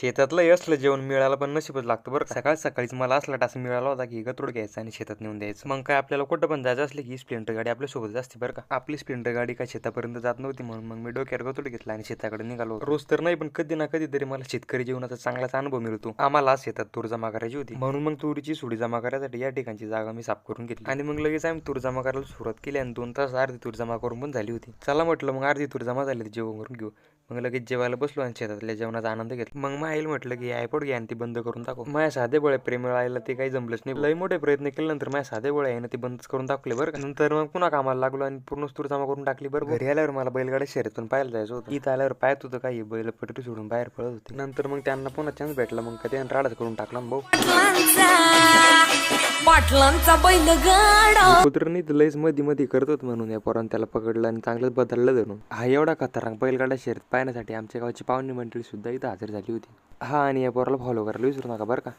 शेतातलं असलं जेवण मिळालं पण नशीबच लागतं बरं सकाळ सकाळीच मला असला टास मिळाला होता की गतोड घ्यायचा आणि शेतात नेऊन द्यायचं. मग काय आपल्याला कुठं पण जायचं असलं की स्प्लेंडर गाडी आपल्यासोबत असते बरं का. आपली स्प्लेंडर गाडी काय शेतापर्यंत जात नव्हती म्हणून मग मी डोक्यावर गतोड घेतला आणि शेताकडे निघालो रोज तर नाही पण कधी ना कधी तरी मला शेतकरी जीवनाचा चांगलाच अनुभव मिळतो. आम्हाला आज शेतात तूर जमा करायची होती. म्हणून मग तुरीची सुडी जमा करायसाठी या ठिकाणची जागा मी साफ करून घेतली. आणि मग लगेच आम्ही तूर जमा करायला सुरुवात केली आणि दोन तास अर्धी तूर जमा करून पण झाली होती. चला म्हटलं मग अर्धी तूर जमा झाली जेवण करून घेऊ. मग लगेच जेवायला बसलो आणि शेतातल्या जेवणाचा आनंद घेतला. मग मग म्हटलं की आयपोड घ्या आणि ती बंद करून टाकू. माझ्या साधे बळे प्रेम आईला ते काही जमलंच नाही. लई मोठे प्रयत्न केल्यानंतर माझ्या साधे बळे आहे ना ते बंदच करून टाकले बरं नंतर मग पुन्हा कामाला लागलो आणि पूर्ण स्तूर जमा करून टाकली बरं घरी आल्यावर मला बैलगाड्या शर्यतून पाहायला जायचं होतं. इथं आल्यावर पाहत होतं काही बैल पटरी सोडून बाहेर पळत होते. नंतर मग त्यांना पुन्हा चान्स भेटला. मग कधी राडाच करून टाकला भाऊ. पाटलांचा बैल गाडा कुत्र्यांनी तर लयच मध्ये मध्ये करत म्हणून या पोरानं त्याला पकडलं आणि चांगलंच बदललं धरून. हा एवढा खतरनाक बैलगाडा शर्यत पाहण्यासाठी आमच्या गावची पाहुणी मंडळी सुद्धा इथं हजर झाली होती. हा आणि या पोराला फॉलो करायला विसरू नका बरं का.